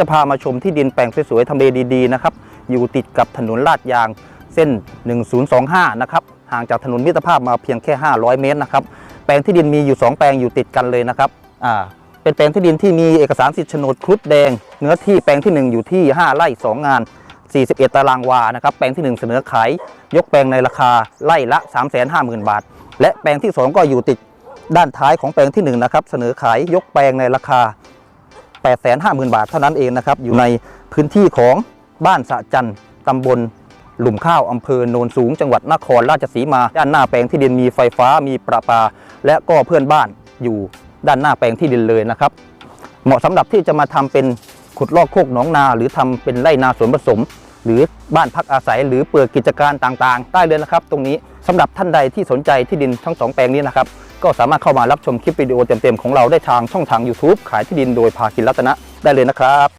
จะพามาชมที่ดินแปลงสวยๆทำเลดีๆนะครับ อยู่ติดกับถนนลาดยางเส้น 1025 นะครับ ห่างจากถนนมิตรภาพมาเพียงแค่ 500 เมตรนะครับ แปลงที่ดินมีอยู่ 2 แปลงอยู่ติดกันเลยนะครับ อ่า เป็นแปลงที่ดินที่มีเอกสารสิทธิ์โฉนดครุฑแดง เนื้อที่แปลงที่ 1 อยู่ที่ 5 ไร่ 2 งาน 41 ตารางวา นะครับ แปลงที่ 1 เสนอขาย ยกแปลงในราคาไร่ละ 350,000 บาท และแปลงที่ 2 ก็อยู่ติดด้านท้ายของแปลงที่ 1 นะครับ เสนอขายยกแปลงในราคา 850,000 บาทเท่านั้นเองนะครับ อยู่ในพื้นที่ของบ้านสะจันตำบลหลุมข้าวอำเภอโนนสูงจังหวัดนครราชสีมา ด้านหน้าแปลงที่ดินมีไฟฟ้ามีประปา และก็เพื่อนบ้านอยู่ด้านหน้าแปลงที่ดินเลยนะครับ เหมาะสำหรับที่จะมาทำเป็นขุดลอกโคกหนองนา หรือทำเป็นไร่นาสวนผสม หรือบ้านพักอาศัย หรือเปิดกิจการต่างๆ ได้เลยนะครับ ตรงนี้สำหรับท่านใดที่สนใจที่ดินทั้งสองแปลงนี้นะครับ ก็สามารถเข้ามารับชมคลิปวิดีโอเต็มๆของเราได้ทางช่องทาง YouTube ขายที่ดินโดยภาคินรัตนะได้เลยนะครับ